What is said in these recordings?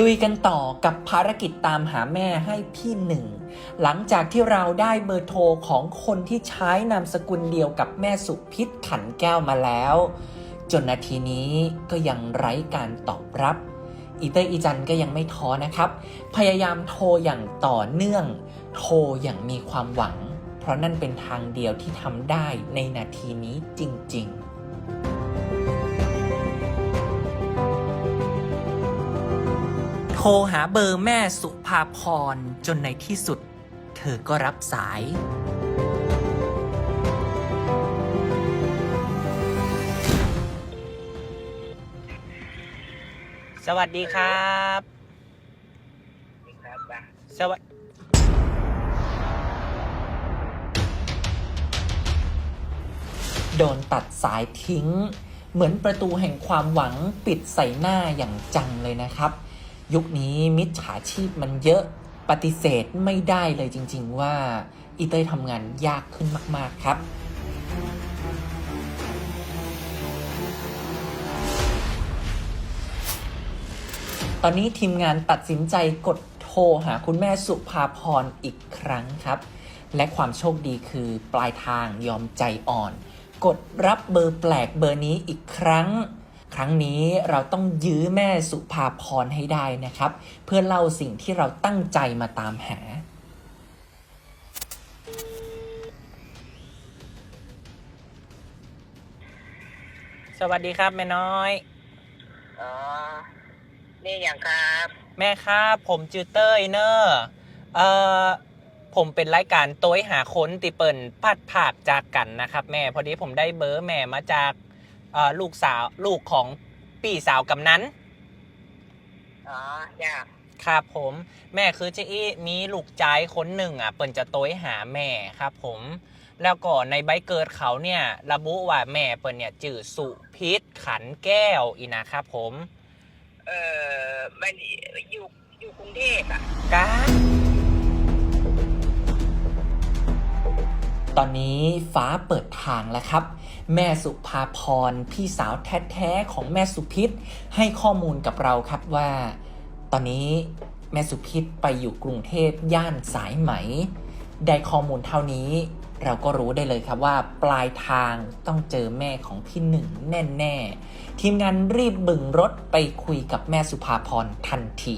ลุยกันต่อกับภารกิจตามหาแม่ให้พี่หนึ่ง หลังจากที่เราได้เบอร์โทรของคนที่ใช้นามสกุลเดียวกับแม่สุพิษขันแก้วมาแล้ว จนนาทีนี้ก็ยังไร้การตอบรับ อีเตอร์อีจันก็ยังไม่ท้อนะครับ พยายามโทรอย่างต่อเนื่อง โทรอย่างมีความหวัง เพราะนั่นเป็นทางเดียวที่ทำได้ในนาทีนี้จริง ๆ ทรหาเบอร์แม่สุภาพรจนในที่สุด เธอก็รับสาย สวัสดีครับครัสวัสโดนตัดสายทิ้ง เหมือนประตูแห่งความหวังปิดใส่หน้าอย่างจังเลยนะครับ ยุคนี้มิจฉาชีพมันเยอะปฏิเสธไม่ได้เลยจริง ๆ ว่าอีเต้ยทำงานยากขึ้นมาก ๆ ครับตอนนี้ทีมงานตัดสินใจกดโทรหาคุณแม่สุภาพรอีกครั้งครับ และความโชคดีคือปลายทางยอมใจอ่อน กดรับเบอร์แปลกเบอร์นี้อีกครั้ง ครั้งนี้เราต้องยื้อแม่สุภาพรให้ได้นะครับ เพื่อเล่าสิ่งที่เราตั้งใจมาตามหา สวัสดีครับแม่น้อย อ๋อ นี่อย่างครับ แม่ครับ ผมจือเต้ยเนอร์เอ่อผมเป็นรายการโต้ยหาค้นติเปิลพัดผากจากกันนะครับ แม่พอดีผมได้เบอร์แม่มาจากเอ่อ ลูกสาวลูกของปีสาวกำนันอ๋อจ้าครับผม แม่คือเจะอีมีลูกใจคนหนึ่งอะเปิ่นจะโต้ยหาแม่ครับผม แล้วก็ในใบเกิดเขาเนี่ย ระบุว่าแม่เปิ่นเนี่ยจื่อสุพิษขันแก้วอีนะครับผม เอ่อมันอยู่อยู่กรุงเทพอะกา ตอนนี้ฟ้าเปิดทางแล้วครับ แม่สุภาพรพี่สาวแท้ๆของแม่สุพิษให้ข้อมูลกับเราครับว่า ตอนนี้แม่สุพิษไปอยู่กรุงเทพย่านสายไหม ได้ข้อมูลเท่านี้ เราก็รู้ได้เลยครับว่าปลายทางต้องเจอแม่ของพี่หนึ่งแน่ๆทีมงานรีบบึงรถไปคุยกับแม่สุภาพรทันที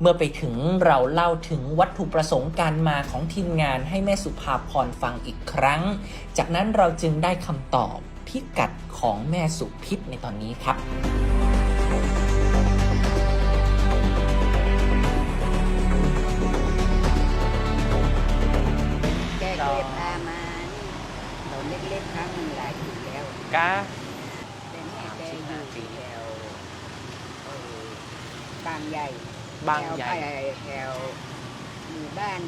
เมื่อไปถึงเราเล่าถึงวัตถุประสงค์การมาของทีมงานให้แม่สุภาพรฟังอีกครั้ง จากนั้นเราจึงได้คำตอบพิกัดของแม่สุพิษในตอนนี้ครับแกเคยพามาเราเล็กๆครั้งหนึ่งหลายปีแล้วกาแต่แม่แกอยู่สามสิบห้าปีแถวเอ่อบางใหญ่ บางใหญ่แถวไปแถวหมู่บ้าน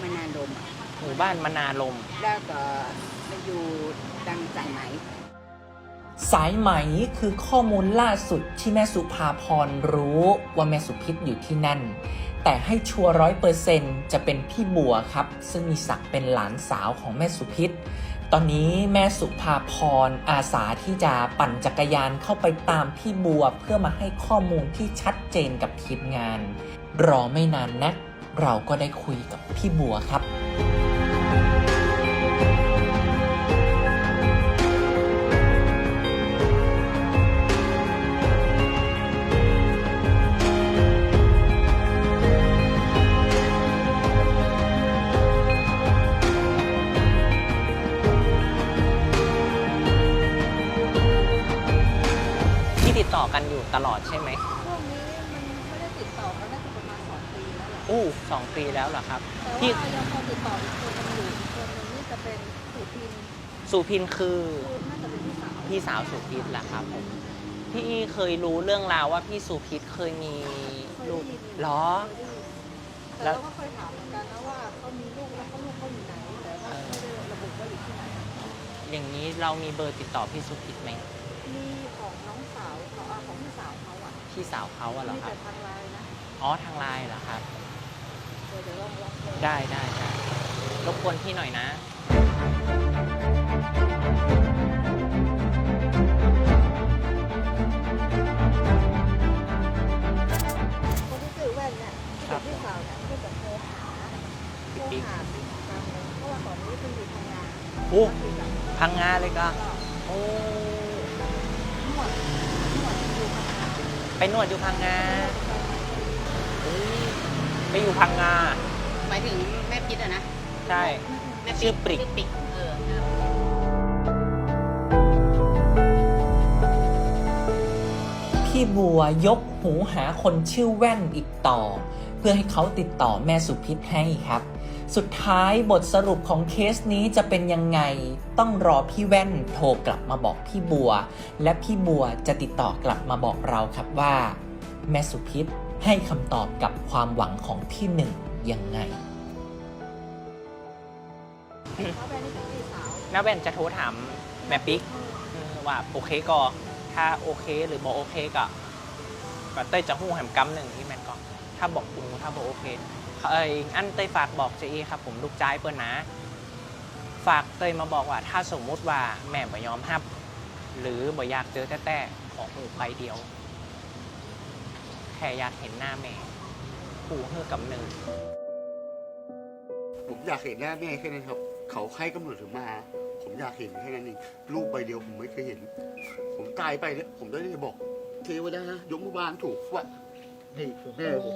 มานานมอะหมู่บ้านมนาลม แล้วก็มาอยู่ดังสังไหน สายไหมคือข้อมูลล่าสุดที่แม่สุภาพรรู้ว่าแม่สุพิษอยู่ที่นั่น แต่ให้ชัวร้อยเปอร์เซนจะเป็นพี่บัวครับ ซึ่งมีศักดิ์เป็นหลานสาวของแม่สุพิษ ตอนนี้แม่สุภาพรอาสาที่จะปั่นจักรยานเข้าไปตามพี่บัว เพื่อมาให้ข้อมูลที่ชัดเจนกับทีมงาน รอไม่นานนัก เราก็ได้คุยกับพี่บัวครับ อู้สองปีแล้วเหรอครับ แต่พี่ ว่ายังพอติดต่ออีกคนนึงอยู่อีกคนนึงนี่จะเป็นสุพินสุพินคือ คือน่าจะเป็นพี่สาวพี่สาวสุพิษแหละครับผมพี่เคยรู้เรื่องราวว่าพี่สุพิษเคยมีเคยลูได้กยินเหรอ เคยได้ยินแต่แล้วเราก็เคยถามเหมือนกันนะว่าเขามีลูกแล้วเขาลูกเขาอยู่ไหนแต่ว่าไม่ได้ระบุว่าอยู่ที่ไหน อย่างนี้เรามีเบอร์ติดต่อพี่สุพิษไหมมีของน้องสาวเขาอะของพี่สาวเขาอะพี่สาวเขาอะเหรอมีครัแต่บทางไลน์นะอ๋อทางไลน์เหรอครับ ได้ได้ได้รบกวนพี่หน่อยนะ คนที่ซื้อแว่นเะที่เป็พี่สาวเะที่แบบโทรหาโทรหาพี่สาวเพราะว่าก่อนนี้คุงานโอ้พังงาเลยก็ โอ้ ทั้ดทั้ดอยู่ทำงาไปนวดอยู่พังงา ไปอยู่พังงา หมายถึงแม่พิษอะนะใช่ แม่ชื่อปริกปิกเออพี่บัวยกหูหาคนชื่อแว่นอีกต่อ เพื่อให้เขาติดต่อแม่สุพิษให้ครับ สุดท้ายบทสรุปของเคสนี้จะเป็นยังไง ต้องรอพี่แว่นโทรกลับมาบอกพี่บัว และพี่บัวจะติดต่อกลับมาบอกเราครับว่า แม่สุพิษ ให้คำตอบกับความหวังของพี่หนึ่งยังไง น้าแว่นจะโทรถามแม่ปิ๊กว่าโอเคก็ถ้าโอเคหรือบอกโอเคก็ก็เต้ยจะหู้แหมกำหนึ่งที่แมนก็ถ้าบอกปูถ้าบอกโอเคเอ้ยอันเต้ยฝากบอกเจอีครับ ผมลูกจ้ายเปิ้ลนะ ฝากเต้ยมาบอกว่า ถ้าสมมุติว่าแม่บ่ยอมฮับ หรือบ่อยากเจอแต่แต่ของหูไปเดียว ค่อยากเห็นหน้าแม่หูเฮือกับหนึ่งผมอยากเห็นหน้าแม่แค่นั้นครับ เขาใครกำหนดถึงมา ผมอยากเห็นแค่นั้นเองรูปใบเดียวผมไม่เคยเห็น ผมตายไปเนี่ยผมได้ได้บอก เทวดายมบาลถูกว่านี่คือแม่ผม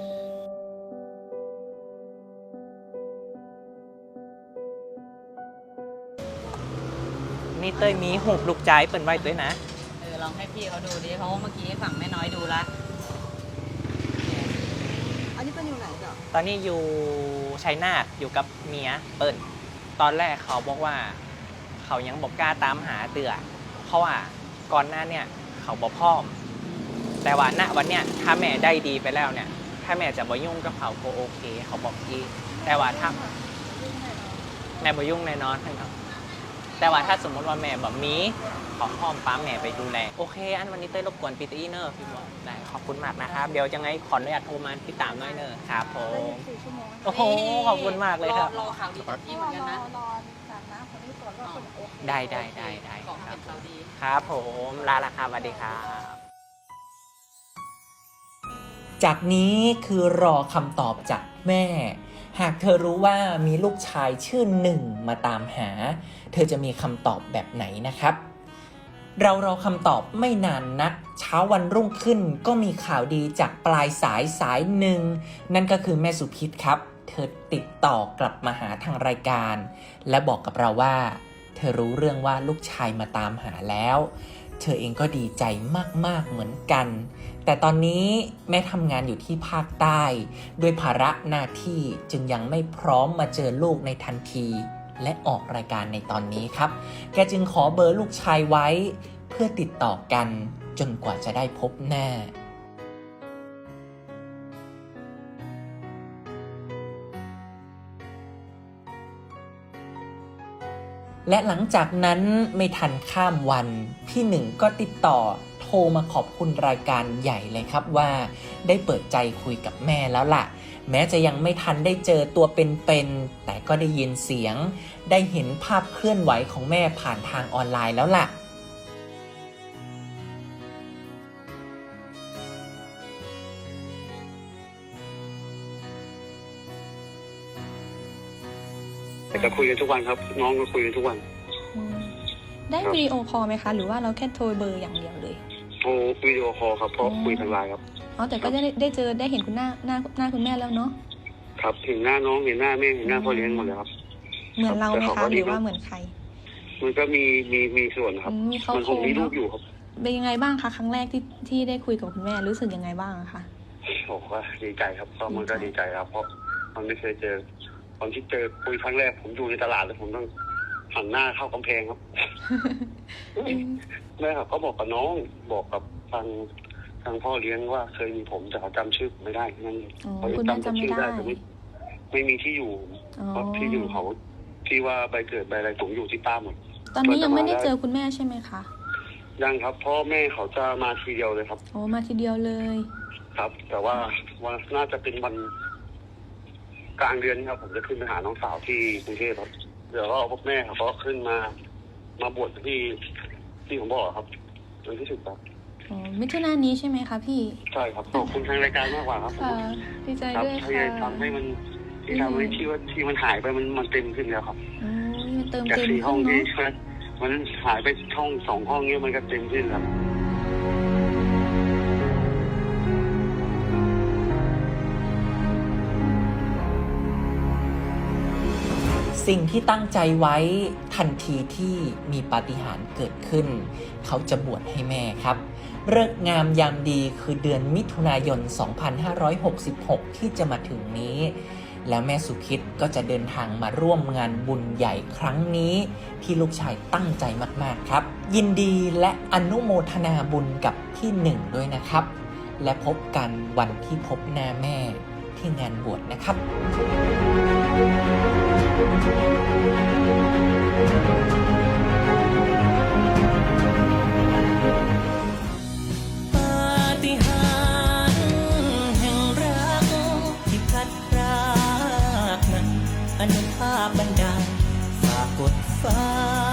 นี่เต้ยมีหูลูกจ้ายเปิ้นไว้ด้วยนะ เออลองให้พี่เขาดูดิเพราะว่าเมื่อกี้ฝั่งแม่น้อยดูละ อันนี้เป็นอยู่ไหนจ๊ะ ตอนนี้อยู่ชัยนาทอยู่กับเมียเปิ้ลตอนแรกเขาบอกว่า เขายังบอกกล้าตามหาเตือเพราะว่าก่อนหน้าเนี่ยเขาบอกพ่อม แต่ว่าณวันเนี้ยถ้าแม่ได้ดีไปแล้วเนี่ย ถ้าแม่จะบ่ยุ่งกับเขาก็โอเค เขาบอกอีแต่ว่าถ้าแม่บ่ยุ่งแน่นอนครับ แต่ว่าถ้าสมมติว่าแม่แบบมีขอห้อมป้าแม่ไปดูแล โอเค อันวันนี้เต้ยรบกวนปีเตอร์เนอร์พี่บอกได้ขอบคุณมากนะครับ เดี๋ยวจะไงขออนุญาตโทรมาติดตามหน้อยเนอร์ครับผได้มยี่สิบสี่ชั่วโมงนะคะโอ้โห ขอบคุณมากเลยครับรอข่าวดีจากพี่เหมือนกันนะรอรอจากน้ำคนนี้ก่อนว่าคนโอเค ได้ได้ได้ได้ขอคให้รับ เป็นข่าวดี ครับผมลาละครับสวัสดีครับ จากนี้คือรอคำตอบจากแม่ หากเธอรู้ว่ามีลูกชายชื่อหนึ่งมาตามหา เธอจะมีคำตอบแบบไหนนะครับ เรารอคำตอบไม่นานนัก เช้าวันรุ่งขึ้นก็มีข่าวดีจากปลายสายสายหนึ่ง นั่นก็คือแม่สุพิษครับ เธอติดต่อกลับมาหาทางรายการ และบอกกับเราว่า เธอรู้เรื่องว่าลูกชายมาตามหาแล้ว เธอเองก็ดีใจมาก ๆ เหมือนกัน แต่ตอนนี้แม่ทำงานอยู่ที่ภาคใต้ ด้วยภาระหน้าที่จึงยังไม่พร้อมมาเจอลูกในทันที และออกรายการในตอนนี้ครับ แกจึงขอเบอร์ลูกชายไว้ เพื่อติดต่อกันจนกว่าจะได้พบหน้า และหลังจากนั้นไม่ทันข้ามวัน พี่หนึ่งก็ติดต่อโทรมาขอบคุณรายการใหญ่เลยครับว่า ได้เปิดใจคุยกับแม่แล้วล่ะ แม้จะยังไม่ทันได้เจอตัวเป็นๆแต่ก็ได้ยินเสียง ได้เห็นภาพเคลื่อนไหวของแม่ผ่านทางออนไลน์แล้วล่ะ แต่ก็คุยกันทุกวันครับ น้องก็คุยกันทุกวัน อืมได้วิดีโอคอลไหมคะ หรือว่าเราแค่โทรเบอร์อย่างเดียวเลย โทรวิดีโอคอลครับเพราะคุยทางไลน์ครับ อ๋อแต่ก็ได้ได้เจอได้เห็นคุณหน้าหน้าหน้าคุณแม่แล้วเนาะ ครับเห็นหน้าน้องเห็นหน้าแม่เห็นหน้าพ่อเลี้ยงหมดเลยครับ เหมือนเราไหมแต่เขาคะก็หดีรือว่านะ เหมือนใคร มันก็มีมีมีส่วนครับ อืมมีเขามันโคคงมีเนลูอะกอยู่ครับเป็นยังไงบ้างคะครั้งแรกที่ที่ได้คุยกับคุณแม่รู้สึกยังไงบ้างอะคะบอกว่าดีใจครับก็มันก็ดีใจครับ เพราะมันไม่เคยเจอ ตอนที่เจอคุยครั้งแรกผมอยู่ในตลาดแล้วผมต้องหันหน้าเข้ากำแพงครับแม่ครับเขาบอกกับน้องบอกกับทางทางพ่อเลี้ยงว่าเคยมีผมแต่เขาจำชื่อผมไม่ได้แค่นั่นเองอ๋อเขาคุณแม่จำแต่จำไม่ชื่อได้ได้แต่ไม่ไม่มีที่อยู่อ๋อเพราะที่อยู่เขาที่ว่าใบเกิดใบอะไรผมอยู่ที่ป้าหมดตอนนี้ยังไม่ได้เจอคุณแม่ใช่ไหมคะยังครับพ่อแม่เขาจะมาทีเดียวเลยครับโอ้มาทีเดียวเลย ครับ แต่ว่าวันน่าจะเป็นวัน กลางเดือนครับผมจะขึ้นไปหาน้องสาวที่กรุงเทพครับเดี๋ยวก็เอาพวกแม่เขาก็ขึ้นมา มาบวชที่ที่ผมบอกครับวันที่สิบครับอ๋อมิถุนายนนี้ใช่ไหมคะพี่ ใช่ครับขอบคุณทางรายการมากกว่าครับค่ะดีใจครับด้วยที่ค่ะทำให้มันที่ทำให้ที่ว่าที่มันหายไปมันมันเต็มขึ้นแล้วครับโอ้ยมันเติมจากเต็มสี่ห้ขึ้องนที่เนาะ มันหายไปช่องสองห้องเนี้ยมันก็เต็มที่ครับ สิ่งที่ตั้งใจไว้ทันทีที่มีปาฏิหาริย์เกิดขึ้น เขาจะบวชให้แม่ครับเลิกงามยามดีคือเดือนมิถุนายน 2566 ที่จะมาถึงนี้ แล้วแม่สุพิษก็จะเดินทางมาร่วมงานบุญใหญ่ครั้งนี้ ที่ลูกชายตั้งใจมากๆครับ ยินดีและอนุโมทนาบุญกับพี่หนึ่งด้วยนะครับ และพบกันวันที่พบหน้าแม่ที่งานบวชนะครับ ปฏิหารแห่งรักที่พลัดพรากนั้นอนุภาพบันดาลฝากกดฟ้า